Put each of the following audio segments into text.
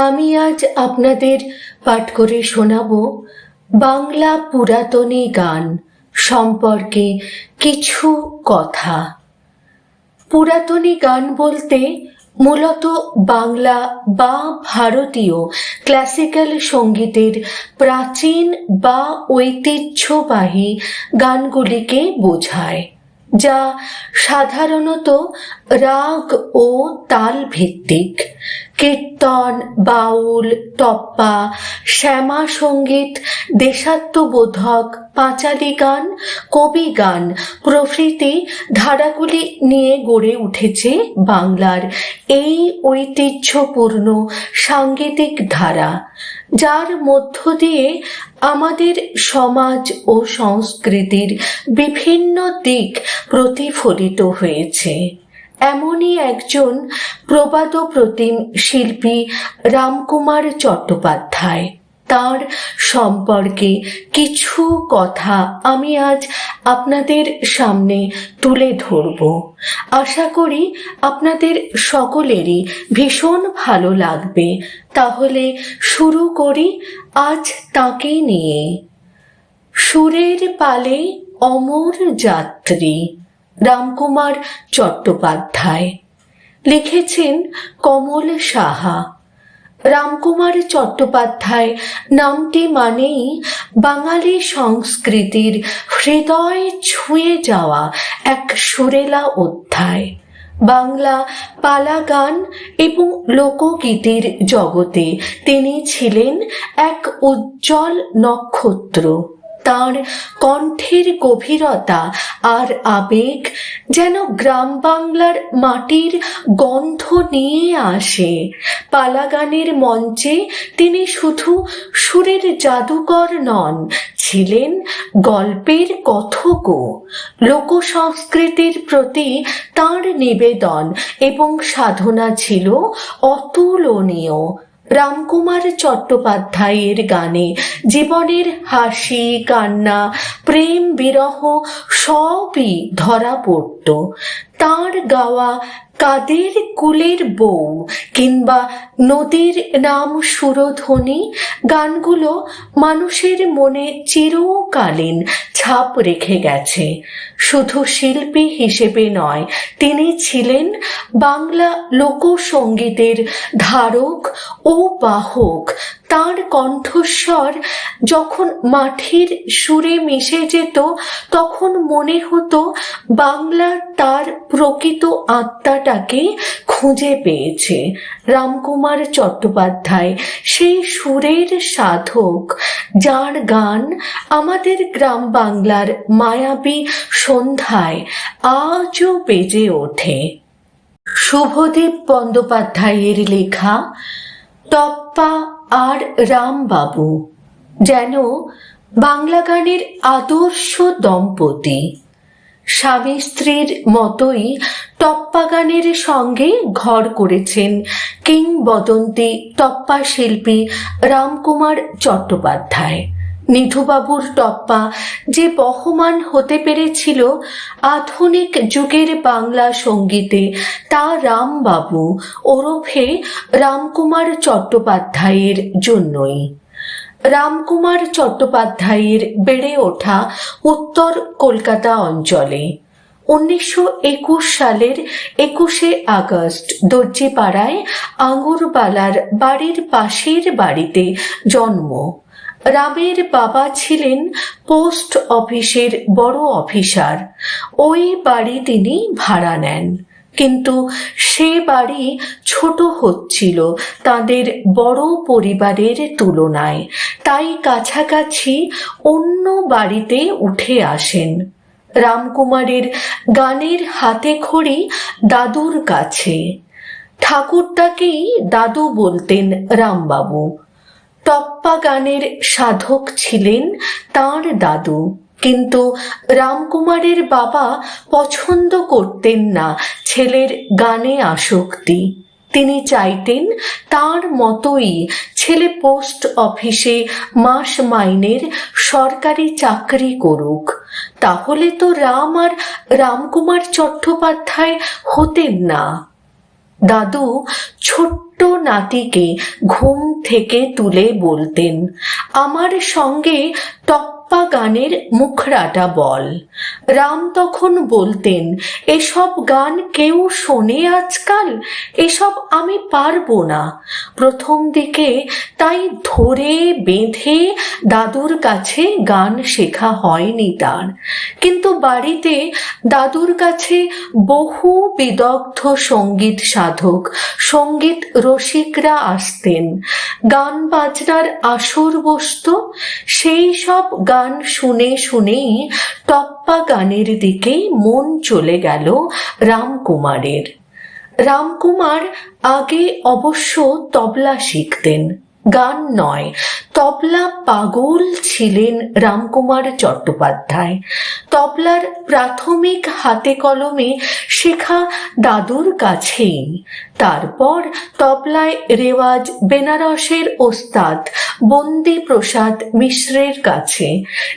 আমি আজ আপনাদের পাঠ করে শোনাব বাংলা পুরাতনী গান সম্পর্কে কিছু কথা। পুরাতনী গান বলতে মূলত বাংলা বা ভারতীয় ক্লাসিক্যাল সঙ্গীতের প্রাচীন বা ঐতিহ্যবাহী গানগুলিকে বোঝায়, যা সাধারণত রাগ ও তাল ভিত্তিক কীর্তন, বাউল টপ্পা শ্যামা সংগীত, দেশাত্মবোধক, পাঁচালী গান, কবি গান প্রভৃতি ধারাগুলি নিয়ে গড়ে উঠেছে বাংলার এই ঐতিহ্যপূর্ণ সাংগীতিক ধারা, যার মধ্য দিয়ে আমাদের সমাজ ও সংস্কৃতির বিভিন্ন দিক প্রতিফলিত হয়েছে। এমনই একজন প্রবাদ প্রতিম শিল্পী রামকুমার চট্টোপাধ্যায়। তার সম্পর্কে কিছু কথা আমি আজ আপনাদের সামনে তুলে ধরব। আশা করি আপনাদের সকলেরই ভীষণ ভালো লাগবে। তাহলে শুরু করি আজ তাকে নিয়ে। সুরের পালে অমর যাত্রী। রামকুমার চট্টোপাধ্যায়। লিখেছেন কমল সাহা। রামকুমার চট্টোপাধ্যায় নামটি মানেই বাঙালি সংস্কৃতির হৃদয় ছুঁয়ে যাওয়া এক সুরেলা অধ্যায়। বাংলা পালা গান এবং লোকগীতির জগতে তিনি ছিলেন এক উজ্জ্বল নক্ষত্র। তার কণ্ঠের গভীরতা আর আবেগ যেন গ্রাম বাংলার মাটির গন্ধ নিয়ে আসে। পালাগানের মঞ্চে তিনি শুধু সুরের জাদুকর নন, ছিলেন গল্পের কথকও। লোক সংস্কৃতির প্রতি তার নিবেদন এবং সাধনা ছিল অতুলনীয়। রামকুমার চট্টোপাধ্যায়ের গানে জীবনের হাসি কান্না প্রেম বিরহ সবই ধরা পড়ত। তাঁর গাওয়া কাদের কুলের বউ কিংবা নদীর নাম সুরধ্বনি, গানগুলো মানুষের মনে চিরকালীন ছাপ রেখে গেছে। শুধু শিল্পী হিসেবে নয়, তিনি ছিলেন বাংলা লোকসঙ্গীতের ধারক ও বাহক। তার কণ্ঠস্বর যখন মাঠের সুরে মিশে যেত, তখন মনে হতো বাংলা তার প্রকৃত আত্মাটাকে খুঁজে পেয়েছে। রামকুমার চট্টোপাধ্যায়, সেই সুরের সাধক, যার গান আমাদের গ্রাম বাংলার মায়াবী সন্ধ্যায় আজও বেজে ওঠে। শুভদীপ বন্দ্যোপাধ্যায়ের লেখা টপ্পা আর রামবাবু, যেন বাংলা গানের আদর্শ দম্পতি। স্বামী স্ত্রীর মতোই টপ্পা গানের সঙ্গে ঘর করেছেন কিংবদন্তি টপ্পা শিল্পী রামকুমার চট্টোপাধ্যায়। নিধুবাবুর টপ্পা যে বহমান হতে পেরেছিল আধুনিক যুগের বাংলা সঙ্গীতে, তা রামবাবু ওরফে রামকুমার চট্টোপাধ্যায়ের জন্যই। রামকুমার চট্টোপাধ্যায়ের বেড়ে ওঠা উত্তর কলকাতা অঞ্চলে, উনিশশো একুশ সালের একুশে আগস্ট দর্জিপাড়ায় আঙুরবালার বাড়ির পাশের বাড়িতে জন্ম। রামের বাবা ছিলেন পোস্ট অফিসের বড় অফিসার। ওই বাড়ি তিনি ভাড়া নেন। কিন্তু সে বাড়ি ছোট হচ্ছিল তাদের বড় পরিবারের তুলনায়। তাই কাছাকাছি অন্য বাড়িতে উঠে আসেন। রামকুমারের গানের হাতে খড়ি দাদুর কাছে। ঠাকুরটাকেই দাদু বলতেন রামবাবু। টপ্পা গানের সাধক ছিলেন তাঁর দাদু। কিন্তু রামকুমারের বাবা পছন্দ করতেন না ছেলের গানে আসক্তি। তিনি চাইতেন তার মতোই ছেলে পোস্ট অফিসে মাস মাইনের সরকারি চাকরি করুক। তাহলে তো রাম আর রামকুমার চট্টোপাধ্যায় হতেন না। দাদু ছোট্ট নাতিকে ঘুম থেকে তুলে বলতেন। আমার সঙ্গে টপ্পা গানের মুখরাটা বল। রাম তখন বলতেন, এসব গান কেউ শোনে আজকাল? এসব আমি পারব না। প্রথম দিকে তাই ধরে বেঁধে দাদুর কাছে গান শেখা হয়নি তার। কিন্তু বাড়িতে দাদুর কাছে বহু বিদগ্ধ সংগীত সাধক, সংগীত রসিকরা আসতেন। গান বাজনার আসর বসত, সেই সব গান শুনে শুনেই টপ্পা গানের দিকে মন চলে গেল রামকুমারের। রামকুমার আগে অবশ্য তবলা শিখতেন। গান নয়, তবলা পাগল ছিলেন রামকুমার চট্টোপাধ্যায়। তবলার প্রাথমিক হাতে কলমে শেখা দাদুর কাছেই। তারপর তবলায় রেওয়াজ বেনারসের ওস্তাদ বন্দি প্রসাদ মিশ্রের কাছে,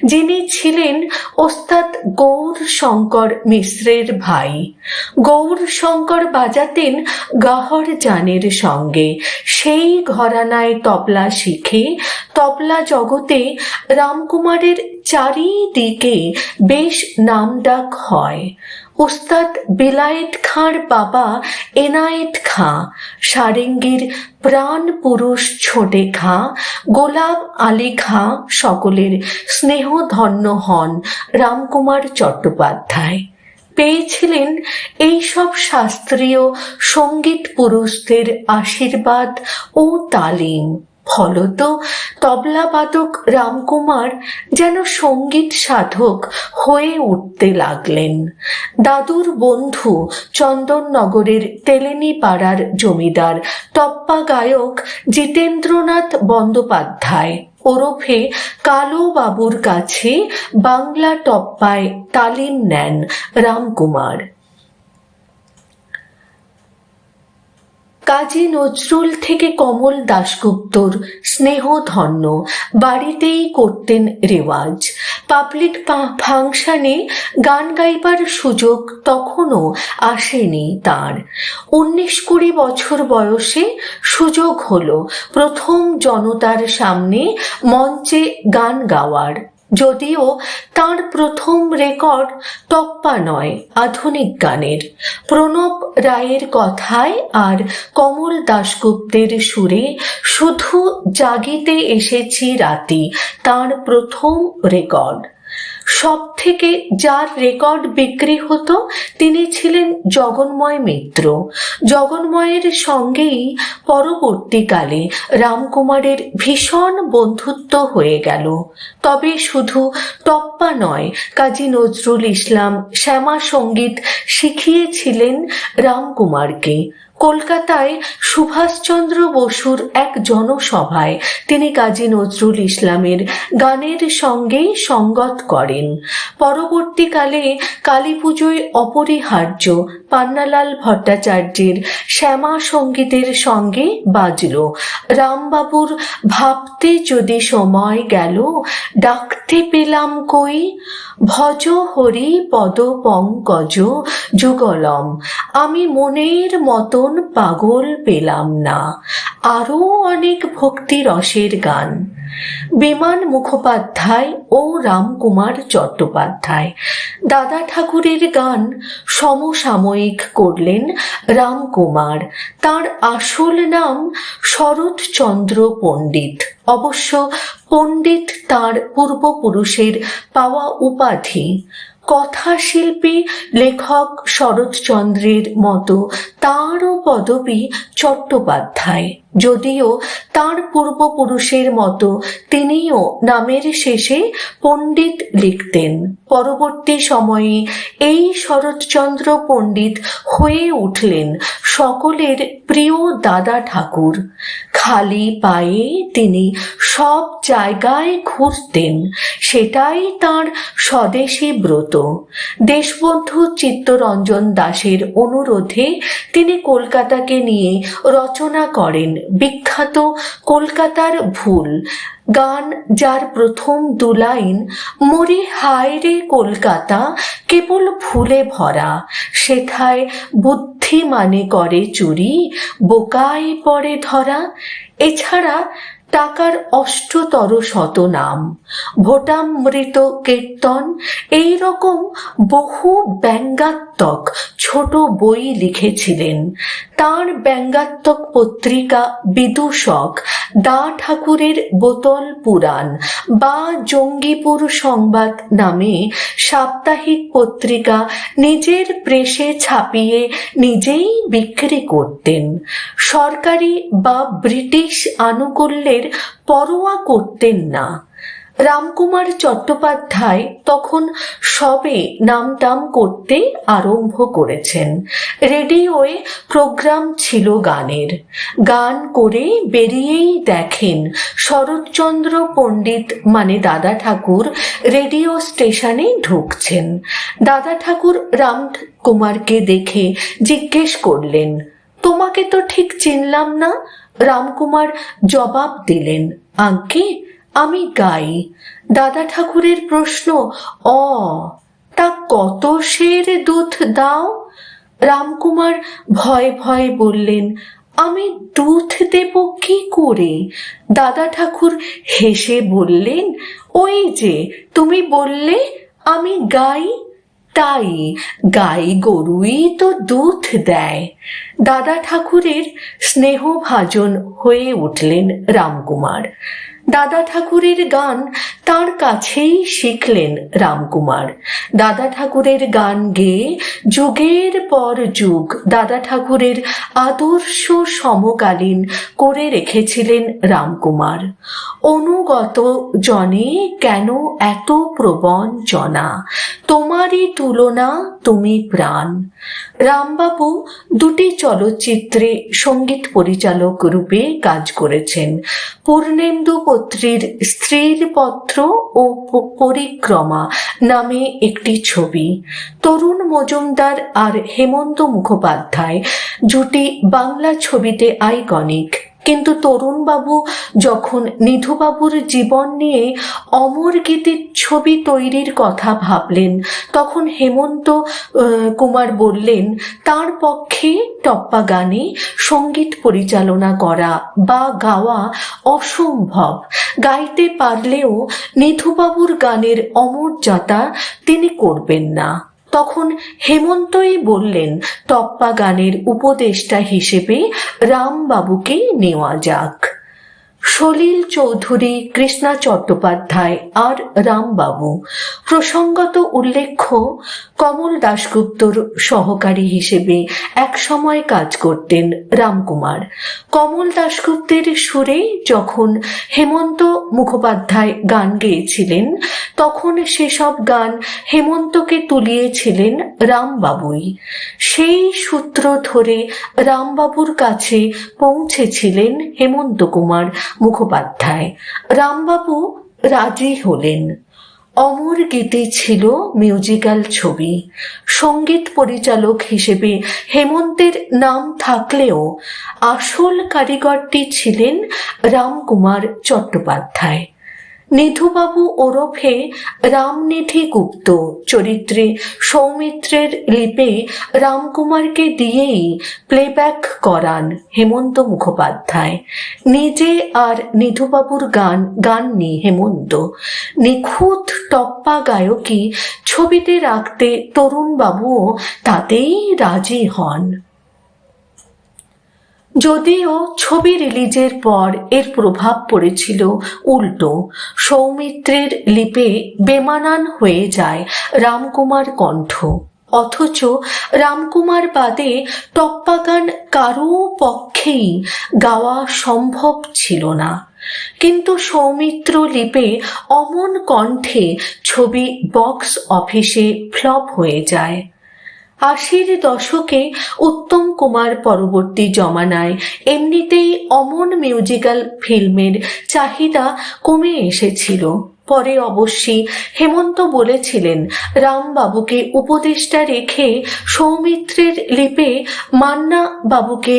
যিনি ছিলেন ওস্তাদ গৌর শঙ্কর মিশ্রের ভাই। গৌর শঙ্কর বাজাতেন গাহর জানের সঙ্গে, সেই ঘরানায় শিখে, তবলা জগতে রামকুমারের চারিদিকে বেশ নামডাক হয়। উস্তাদ বিলায়েত খাঁর বাবা এনায়েত খাঁ, সারেঙ্গীর প্রাণ পুরুষ ছোটে খাঁ, গোলাপ আলী খাঁ সকলের স্নেহধন্য হন রামকুমার চট্টোপাধ্যায়। পেয়েছিলেন এইসব শাস্ত্রীয় সংগীত পুরুষদের আশীর্বাদ ও তালিম। ফলত তবলাবাদক রামকুমার যেন সংগীত সাধক হয়ে উঠতে লাগলেন। দাদুর বন্ধু চন্দননগরের তেলেনি পাড়ার জমিদার টপ্পা গায়ক জিতেন্দ্রনাথ বন্দ্যোপাধ্যায়। ওরফে কালো বাবুর কাছে বাংলা টপ্পায় তালিম নেন রামকুমার। কাজী নজরুল থেকে কমল দাশগুপ্তর স্নেহধন্য। বাড়িতেই করতেন রেওয়াজ। পাবলিক ফাংশনে গান গাইবার সুযোগ তখনও আসেনি তার। উনিশ কুড়ি বছর বয়সে সুযোগ হল প্রথম জনতার সামনে মঞ্চে গান গাওয়ার। যদিও তার প্রথম রেকর্ড টপ্পা নয়, আধুনিক গানের। প্রণব রায়ের কথায় আর কমল দাশগুপ্তের সুরে শুধু জাগিতে এসেছি রাতি, তার প্রথম রেকর্ড। সব থেকে যার রেকর্ড বিক্রি হতো তিনি ছিলেন জগন্ময় মিত্র। জগন্ময়ের সঙ্গেই পরবর্তীকালে রামকুমারের ভীষণ বন্ধুত্ব হয়ে গেল। তবে শুধু টপ্পা নয়, কাজী নজরুল ইসলাম শ্যামা সংগীত শিখিয়েছিলেন রামকুমারকে। কলকাতায় সুভাষচন্দ্র বসুর এক জনসভায় তিনি কাজী নজরুল ইসলামের গানের সঙ্গেই সঙ্গত করেন। পরবর্তীকালে কালী পুজোয় অপরিহার্য পান্নালাল ভট্টাচার্যের শ্যামা সঙ্গীতের সঙ্গে বাজল। রামবাবুর ভাবতে যদি সময় গেল, ডাকতে পেলাম কই? ভজ হরি পদ পঙ্কজ যুগলম। আমি মনের মতন পাগল পেলাম না। আরও অনেক ভক্তি রসের গান। বিমান মুখোপাধ্যায় ও রামকুমার চট্টোপাধ্যায়। দাদা ঠাকুরের গান সমসাময়িক করলেন রামকুমার। তার আসল নাম শরৎচন্দ্র পণ্ডিত। অবশ্য পণ্ডিত তার পূর্বপুরুষের পাওয়া উপাধি। কথাশিল্পী লেখক শরৎচন্দ্রের মতো তাঁরও পদবী চট্টোপাধ্যায়। যদিও তার পূর্বপুরুষের মতো তিনিও নামের শেষে পণ্ডিত লিখতেন। পরবর্তী সময়ে এই শরৎচন্দ্র পণ্ডিত হয়ে উঠলেন সকলের প্রিয় দাদা ঠাকুর। খালি পায়ে তিনি সব জায়গায় ঘুরতেন। সেটাই তার স্বদেশী ব্রত। দেশবন্ধু চিত্তরঞ্জন দাসের অনুরোধে তিনি কলকাতাকে নিয়ে রচনা করেন বিখ্যাত কলকাতার ভুল। গান যার প্রথম দু লাইন, মরি হায় রে কলকাতা, কেবল ভুলে ভরা। সেথায় বুদ্ধি বুদ্ধি মানে করে চুরি, বোকায় পড়ে ধরা। এছাড়া টাকার অষ্টতর শত নাম ভোটামৃত কীর্তন এই রকম বহু ব্যঙ্গাত্মক ছোট বই লিখেছিলেন। তার ব্যঙ্গাত্মক পত্রিকা বিদূষক দা ঠাকুরের বোতল পুরাণ বা জঙ্গিপুর সংবাদ নামে সাপ্তাহিক পত্রিকা নিজের প্রেসে ছাপিয়ে নিজেই বিক্রি করতেন। সরকারি বা ব্রিটিশ আনুকূল্যের পরোয়া করতেন না। রামকুমার চট্টোপাধ্যায় তখন সবে নামটাম করতে আরম্ভ করেছেন। রেডিওয়ে প্রোগ্রাম ছিল গানের। গান করে বেরিয়েই দেখেন শরৎচন্দ্র পণ্ডিত মানে দাদা ঠাকুর রেডিও স্টেশনে ঢুকছেন। দাদা ঠাকুর রাম কুমারকে দেখে জিজ্ঞেস করলেন, তোমাকে তো ঠিক চিনলাম না? রামকুমার জবাব দিলেন, আঙ্কে আমি গাই। দাদা ঠাকুরের প্রশ্ন, অ, তা কত সের দুধ দাও? রামকুমার ভয় ভয় বললেন, আমি দুধ দেব কি করে? দাদা ঠাকুর হেসে বললেন, ওই যে, তুমি বললে আমি গাই, তাই গাই গরুই তো দুধ দেয়। দাদা ঠাকুরের স্নেহভাজন হয়ে উঠলেন রামকুমার। দাদা ঠাকুরের গান তার কাছেই শিখলেন রামকুমার। দাদা ঠাকুরের গান গেয়ে যুগের পর যুগ দাদা ঠাকুরের আদর্শ সমকালীন করে রেখেছিলেন রামকুমার। অনুগত জনে কেন এত প্রবঞ্চনা তোমারই তুলনা তুমি প্রাণ। রামবাবু দুটি চলচ্চিত্রে সংগীত পরিচালক রূপে কাজ করেছেন। পূর্ণেন্দু পত্রীর স্ত্রীর পত্র ও পরিক্রমা নামে একটি ছবি। তরুণ মজুমদার আর হেমন্ত মুখোপাধ্যায় জুটি বাংলা ছবিতে আইকনিক কিন্তু তরুণবাবু যখন নিধুবাবুর জীবন নিয়ে অমর গীতির ছবি তৈরির কথা ভাবলেন, তখন হেমন্ত কুমার বললেন, তার পক্ষে টপ্পা গানে সংগীত পরিচালনা করা বা গাওয়া অসম্ভব। গাইতে পারলেও নিধুবাবুর গানের অমর্যাদা তিনি করবেন না। তখন হেমন্তই বললেন টপ্পা গানের উপদেষ্টা হিসেবে রামবাবুকেই নেওয়া যাক। সলিল চৌধুরী, কৃষ্ণা চট্টোপাধ্যায় আর রামবাবু। প্রসঙ্গত উল্লেখ্য, কমল দাশগুপ্তর সহকারী হিসেবে একসময় কাজ করতেন রামকুমার। কমল দাশগুপ্তের সুরে যখন হেমন্ত মুখোপাধ্যায় গান গেয়েছিলেন, তখন সেসব গান হেমন্তকে তুলিয়েছিলেন রামবাবুই। সেই সূত্র ধরে রামবাবুর কাছে পৌঁছেছিলেন হেমন্ত কুমার মুখোপাধ্যায়। রামবাবু রাজি হলেন। অমর গীতি ছিল মিউজিক্যাল ছবি। সংগীত পরিচালক হিসেবে হেমন্তের নাম থাকলেও আসল কারিগরটি ছিলেন রামকুমার চট্টোপাধ্যায়। নিধুবাবু ওরফে রামনিধি গুপ্ত চরিত্রে সৌমিত্রের লিপে রামকুমারকে দিয়েই প্লেব্যাক করান হেমন্ত মুখোপাধ্যায়। নিজে আর নিধুবাবুর গান, গাননি হেমন্ত। নিখুঁত টপ্পা গায়কী ছবিতে রাখতে তরুণবাবুও তাতেই রাজি হন। যদিও ছবি রিলিজের পর এর প্রভাব পড়েছিল উল্টো। সৌমিত্রের লিপে বেমানান হয়ে যায় রামকুমার কণ্ঠ। অথচ রামকুমার বাদে টপ্পা গান কারও পক্ষেই গাওয়া সম্ভব ছিল না। কিন্তু সৌমিত্র লিপে অমন কণ্ঠে ছবি বক্স অফিসে ফ্লপ হয়ে যায়। আশির দশকে উত্তম কুমার পরবর্তী জমানায় এমনিতেই অমন মিউজিক্যাল ফিল্মের চাহিদা কমে এসেছিল। পরে অবশ্যই হেমন্ত বলেছিলেন, রামবাবুকে উপদেষ্টা রেখে সৌমিত্রের লিপে মান্না বাবুকে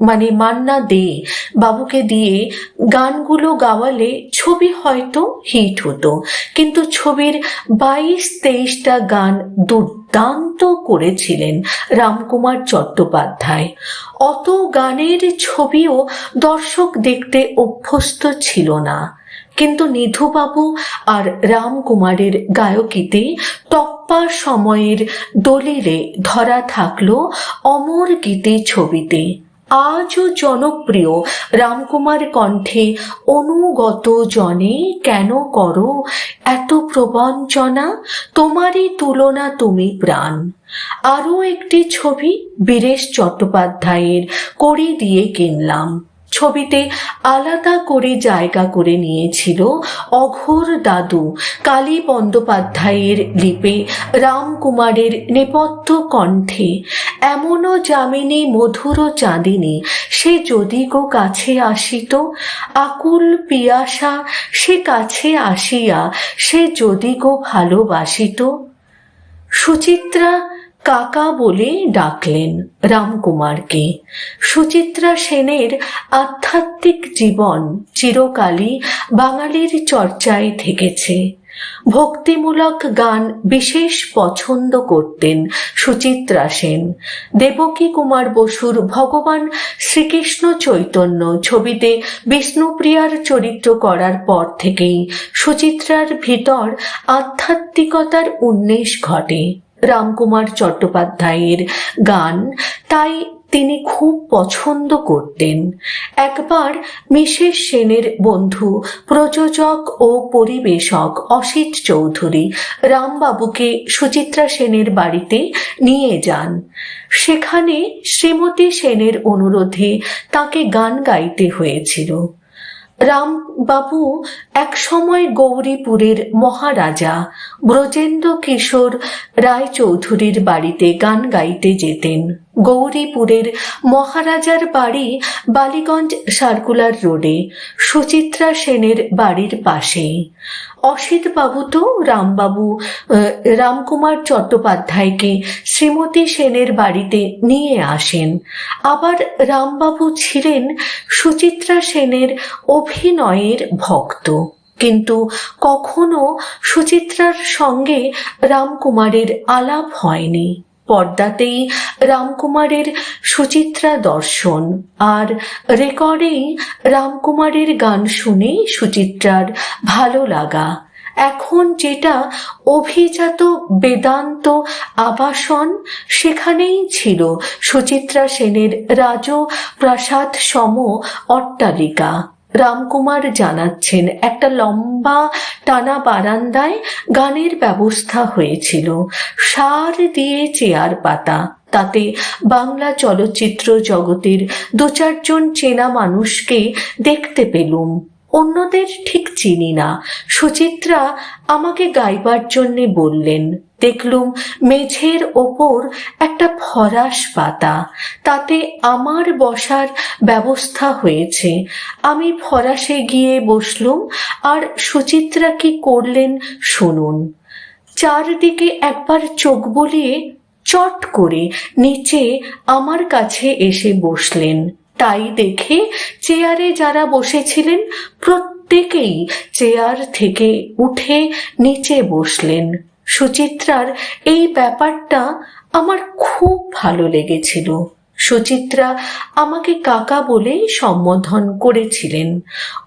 মানে মান্না দে, বাবুকে দিয়ে গানগুলো গাওয়ালে ছবি হয়তো হিট হতো। কিন্তু ছবির বাইশ তেইশটা গান দুর্দান্ত করেছিলেন রামকুমার চট্টোপাধ্যায়। অত গানের ছবিও দর্শক দেখতে অভ্যস্ত ছিল না। কিন্তু নিধুবাবু আর রামকুমারের গায়কিতে টপ্পা সময়ের দলিলে ধরা থাকল অমর গীতি ছবিতে। আজও জনপ্রিয় রামকুমার কণ্ঠে অনুগত জনে, কেন করো? এত প্রবঞ্চনা, তোমারই তুলনা তুমি প্রাণ। আরও একটি ছবি বীরেশ চট্টোপাধ্যায়ের কড়ি দিয়ে কিনলাম। ছবিতে আলাদা করে জায়গা করে নিয়েছিল অঘোর দাদু, কালী বন্দ্যোপাধ্যায়ের লিপে রামকুমারের নেপথ্য কণ্ঠে। এমনও যামিনী মধুর চাঁদিনী, সে যদি গো কাছে আসিত, আকুল পিয়াসা সে কাছে আসিয়া সে যদি গো ভালোবাসিত। সুচিত্রা কাকা বলে ডাকলেন রামকুমারকে। সুচিত্রা সেনের আধ্যাত্মিক জীবন চিরকালই বাঙালির চর্চায় থেকেছে। ভক্তিমূলক গান বিশেষ পছন্দ করতেন সুচিত্রা সেন। দেবকী কুমার বসুর ভগবান শ্রীকৃষ্ণ চৈতন্য ছবিতে বিষ্ণুপ্রিয়ার চরিত্র করার পর থেকেই সুচিত্রার ভিতর আধ্যাত্মিকতার উন্মেষ ঘটে। রামকুমার চট্টোপাধ্যায়ের গান। তাই তিনি খুব পছন্দ করতেন। একবার মিসেস সেনের বন্ধু, প্রযোজক ও পরিবেশক অসিত চৌধুরী রামবাবুকে সুচিত্রা সেনের বাড়িতে নিয়ে যান। সেখানে শ্রীমতী সেনের অনুরোধে তাকে গান গাইতে হয়েছিল। রামবাবু একসময় গৌরীপুরের মহারাজা ব্রজেন্দ্র কিশোর রায়চৌধুরীর বাড়িতে গান গাইতে যেতেন। গৌরীপুরের মহারাজার বাড়ি বালিগঞ্জ সার্কুলার রোডে, সুচিত্রা সেনের বাড়ির পাশেই অসিত বাবু তো রামবাবু রামকুমার চট্টোপাধ্যায়কে শ্রীমতী সেনের বাড়িতে নিয়ে আসেন। আবার রামবাবু ছিলেন সুচিত্রা সেনের অভিনয়ের ভক্ত। কিন্তু কখনো সুচিত্রার সঙ্গে রামকুমারের আলাপ হয়নি। পর্দাতেই রামকুমারের সুচিত্রা দর্শন। আর রেকর্ডেই রামকুমারের গান শুনে সুচিত্রার ভালো লাগা। এখন যেটা অভিজাত বেদান্ত আবাসন, সেখানেই ছিল সুচিত্রা সেনের রাজ প্রাসাদ সম অট্টালিকা। রামকুমার জানাচ্ছেন, একটা লম্বা টানা বারান্দায় গানের ব্যবস্থা হয়েছিল। সার দিয়ে চেয়ার পাতা। তাতে বাংলা চলচ্চিত্র জগতের দু চারজন চেনা মানুষকে দেখতে পেলুম। অন্যদের ঠিক চিনি না। সুচিত্রা আমাকে গাইবার জন্যে বললেন দেখলুম মেঝের ওপর একটা ফরাস পাতা। তাতে আমার বসার ব্যবস্থা হয়েছে। আমি ফরাসে গিয়ে বসলুম, আর সুচিত্রা কি করলেন শুনুন। চারদিকে একবার চোখ বলিয়ে চট করে নিচে আমার কাছে এসে বসলেন। তাই দেখে চেয়ারে যারা বসেছিলেন, প্রত্যেকেই চেয়ার থেকে উঠে নিচে বসলেন। সুচিত্রার এই ব্যাপারটা আমার খুব ভালো লেগেছিল। সুচিত্রা আমাকে কাকা বলে সম্বোধন করেছিলেন।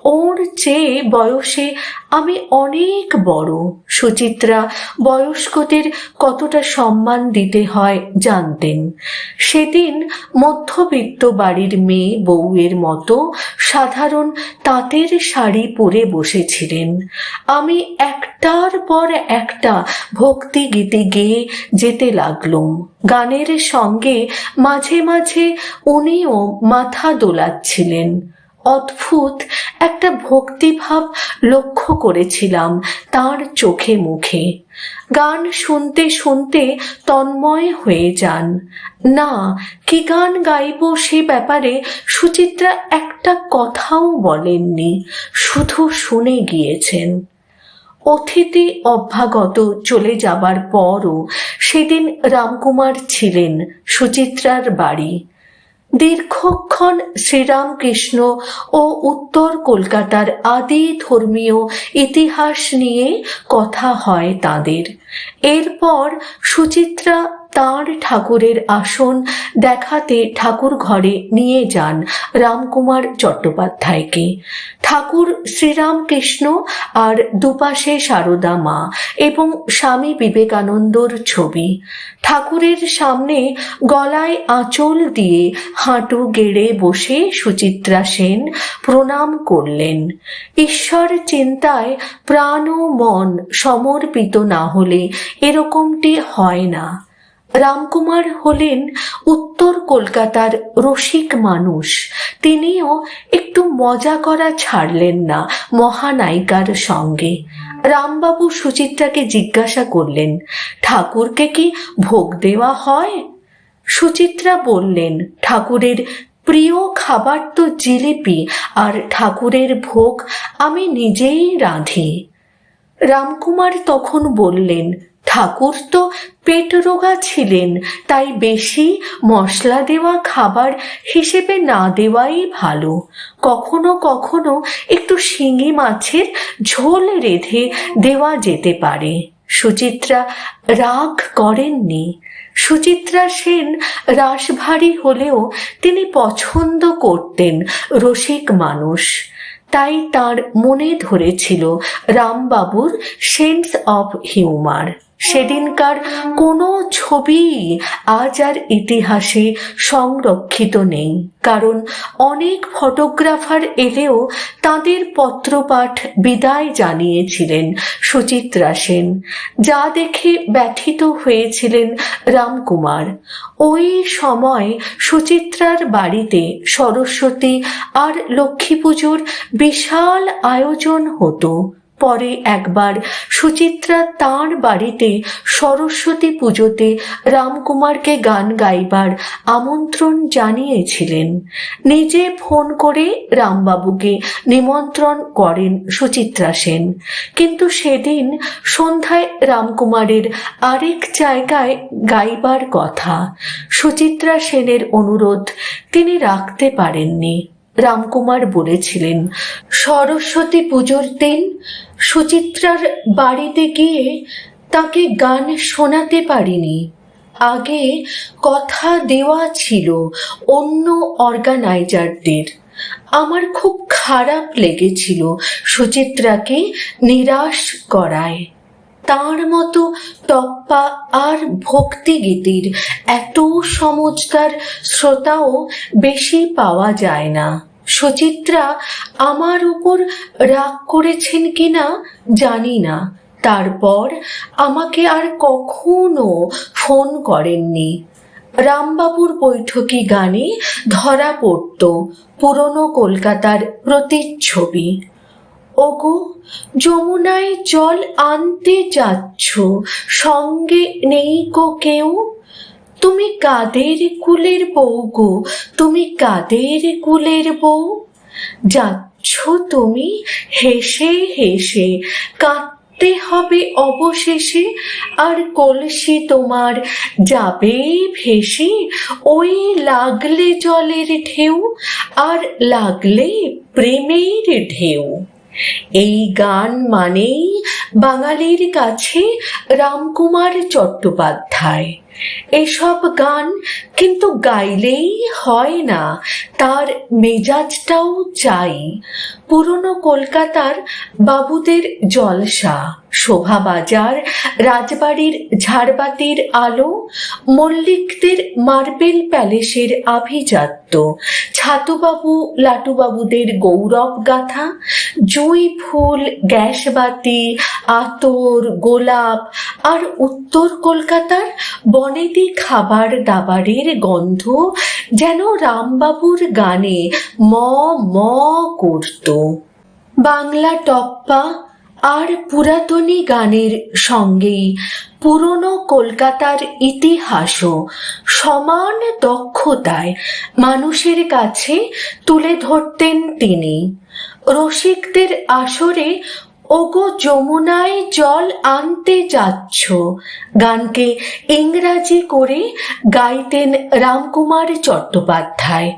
ওর চেয়ে বয়সে আমি অনেক বড়। সুচিত্রা বয়স্কদের কতটা সম্মান দিতে হয় জানতেন। সেদিন মধ্যবিত্ত বাড়ির মেয়ে বউয়ের মতো সাধারণ তাঁতের শাড়ি পরে বসেছিলেন। আমি একটার পর একটা ভক্তি গীতে গেয়ে যেতে লাগলুম। গানের সঙ্গে মাঝে মাঝে উনিও মাথা দোলাচ্ছিলেন। অদ্ভুত একটা ভক্তিভাব লক্ষ্য করেছিলাম তার চোখে মুখে। গান শুনতে শুনতে তন্ময় হয়ে যান। না, কি গান গাইব সে ব্যাপারে সুচিত্রা একটা কথাও বলেননি, শুধু শুনে গিয়েছেন। অতিথি অভ্যাগত চলে যাবার পরও সেদিন রামকুমার ছিলেন সুচিত্রার বাড়ি। দীর্ঘক্ষণ শ্রীরামকৃষ্ণ ও উত্তর কলকাতার আদি ধর্মীয় ইতিহাস নিয়ে কথা হয় তাদের। এরপর সুচিত্রা তাঁর ঠাকুরের আসন দেখাতে ঠাকুর ঘরে নিয়ে যান রামকুমার চট্টোপাধ্যায়কে। ঠাকুর শ্রীরামকৃষ্ণ আর দুপাশে সারদা মা এবং স্বামী বিবেকানন্দর ছবি। ঠাকুরের সামনে গলায় আঁচল দিয়ে হাঁটু গেড়ে বসে সুচিত্রা সেন প্রণাম করলেন। ঈশ্বর চিন্তায় প্রাণ ও মন সমর্পিত না হলে এরকমটি হয় না। রামকুমার হলেন উত্তর কলকাতার রসিক মানুষ। তিনিও একটু মজা করা ছাড়লেন না মহানায়িকার সঙ্গে। রামবাবু সুচিত্রাকে জিজ্ঞাসা করলেন, ঠাকুরকে কি ভোগ দেওয়া হয়? সুচিত্রা বললেন, ঠাকুরের প্রিয় খাবার তো জিলিপি, আর ঠাকুরের ভোগ আমি নিজেই রাঁধি। রামকুমার তখন বললেন ঠাকুর তো পেট রোগা ছিলেন, তাই বেশি মশলা দেওয়া খাবার হিসেবে না দেওয়াই ভালো। কখনো কখনো একটু শিঙি মাছের ঝোল রেঁধে দেওয়া যেতে পারে। সুচিত্রা রাগ করেননি। সুচিত্রা সেন রাশভারী হলেও তিনি পছন্দ করতেন রসিক মানুষ। তাই তার মনে ধরেছিল রামবাবুর সেন্স অফ হিউমার। সেদিনকার কোনো ছবি আজ আর ইতিহাসে সংরক্ষিত নেই। কারণ অনেক ফটোগ্রাফার এলেও তাদের পত্রপাঠ বিদায় জানিয়েছিলেন সুচিত্রা সেন। যা দেখে ব্যথিত হয়েছিলেন রামকুমার। ওই সময় সুচিত্রার বাড়িতে সরস্বতী আর লক্ষ্মী পুজোর বিশাল আয়োজন হতো। পরে একবার সুচিত্রা তাঁর বাড়িতে সরস্বতী পুজোতে রামকুমারকে গান গাইবার আমন্ত্রণ জানিয়েছিলেন। নিজে ফোন করে রামবাবুকে নিমন্ত্রণ করেন সুচিত্রা সেন। কিন্তু সেদিন সন্ধ্যায় রামকুমারের আরেক জায়গায় গাইবার কথা। সুচিত্রা সেনের অনুরোধ তিনি রাখতে পারেননি। রামকুমার বলেছিলেন, সরস্বতী পুজোর দিন সুচিত্রার বাড়িতে গিয়ে তাকে গান শোনাতে পারিনি। আগে কথা দেওয়া ছিল অন্য অর্গানাইজারদের। আমার খুব খারাপ লেগেছিল সুচিত্রাকে নিরাশ করায়। তার মতো টপ্পা আর ভক্তিগীতির এত সমজদার শ্রোতাও বেশি পাওয়া যায় না। সুচিত্রা আমার উপর রাগ করেছেন কিনা জানি না। তারপর আমাকে আর কখনো ফোন করেননি। রামবাবুর বৈঠকি গানে ধরা পড়ত পুরনো কলকাতার প্রতিচ্ছবি। ওগো, যমুনায় জল আনতে যাচ্ছ, সঙ্গে নেই গো কেউ? তুমি কাদের কুলের বউ গো? তুমি কাদের কুলের বউ? যাচ্ছ তুমি হেসে হেসে, কাঁদতে হবে অবশেষে, আর কলসি তোমার যাবে ভেসে, ওই লাগলে জলের ঢেউ, আর লাগলে প্রেমের ঢেউ। এই গান মানেই বাঙালির কাছে রামকুমার চট্টোপাধ্যায়। এসব গান কিন্তু গাইলেই হয় না, তার মেজাজটাও চাই। পুরনো কলকাতার বাবুদের জলসা, শোভাবাজার, রাজবাড়ির ঝাড়বাতির আলো, মল্লিকদের মার্বেল প্যালেসের আভিজাত্য, ছাতুবাবু, লাটুবাবুদের গৌরব গাথা, জুঁই ফুল, গ্যাসবাতি, আতর, গোলাপ আর উত্তর কলকাতার বনেদি খাবার দাবারের গন্ধ যেন রামবাবুর গানে ম ম করত। বাংলা টপ্পা আর পুরাতনী গানের সঙ্গেই পুরনো কলকাতার ইতিহাসও সমান দক্ষতায় মানুষের কাছে তুলে ধরতেন তিনি। রসিকদের আসরে, ওগো যমুনায় জল আনতে যাচ্ছ গানকে ইংরাজি করে গাইতেন রামকুমার চট্টোপাধ্যায়।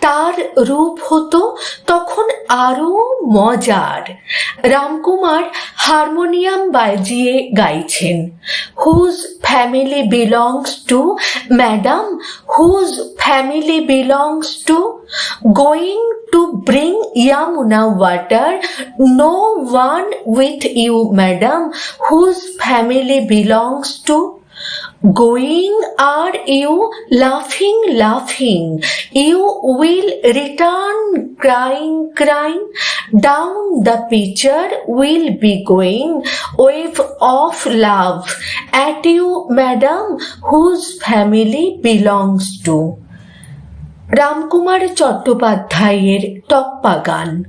তার রূপ হতো তখন আরও মজার। রামকুমার হারমোনিয়াম বাজিয়ে গাইছেন। Whose family belongs to madam whose family belongs to going to bring Yamuna water no one with you madam whose family belongs to Going are you laughing, laughing? You will return crying, crying. Down the pitcher will be going, wave of love at you, madam, whose family belongs to. Ramkumar চট্টোপাধ্যায়ের টপ্পা গান।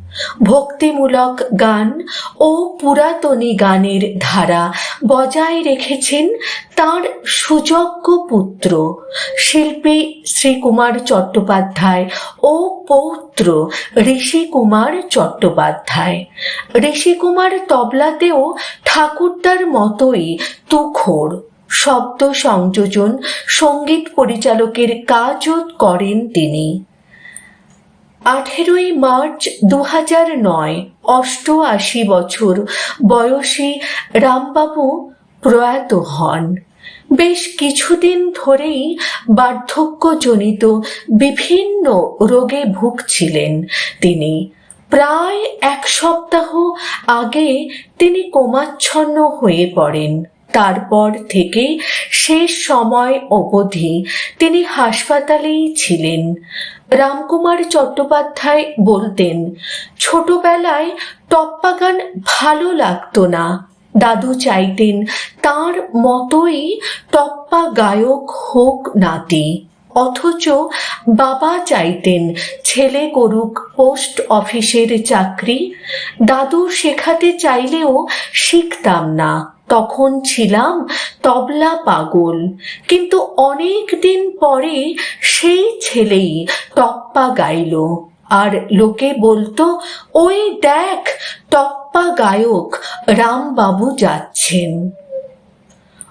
ভক্তিমূলক গান ও পুরাতনী গানের ধারা বজায় রেখেছেন তার সুযোগ্য পুত্র, শিল্পী শ্রীকুমার চট্টোপাধ্যায় ও পৌত্র ঋষি কুমার চট্টোপাধ্যায়। ঋষি কুমার তবলাতেও ঠাকুরদার মতোই তুখোড়। শব্দ সংযোজন সংগীত পরিচালকের কাজও করেন তিনি। আঠেরোই মার্চ দু হাজার নয়, অষ্টআশি বছর বয়সী রামবাবু প্রয়াত হন। বেশ কিছুদিন ধরেই বার্ধক্যজনিত বিভিন্ন রোগে ভুগছিলেন তিনি। প্রায় এক সপ্তাহ আগে তিনি কোমাচ্ছন্ন হয়ে পড়েন। তারপর থেকে শেষ সময় অবধি তিনি হাসপাতালেই ছিলেন। রামকুমার চট্টোপাধ্যায় বলতেন, ছোটবেলায় টপ্পা গান ভালো লাগতো না। দাদু চাইতেন তার মতোই টপ্পা গায়ক হোক নাতি। অথচ বাবা চাইতেন ছেলে করুক পোস্ট অফিসের চাকরি। দাদু শেখাতে চাইলেও শিখতাম না। তখন ছিলাম তবলা পাগল। কিন্তু অনেক দিন পরে সেই ছেলেই টপ্পা গাইল। আর লোকে বলতো, ওই দেখ, টপ্পা গায়ক রামবাবু যাচ্ছেন।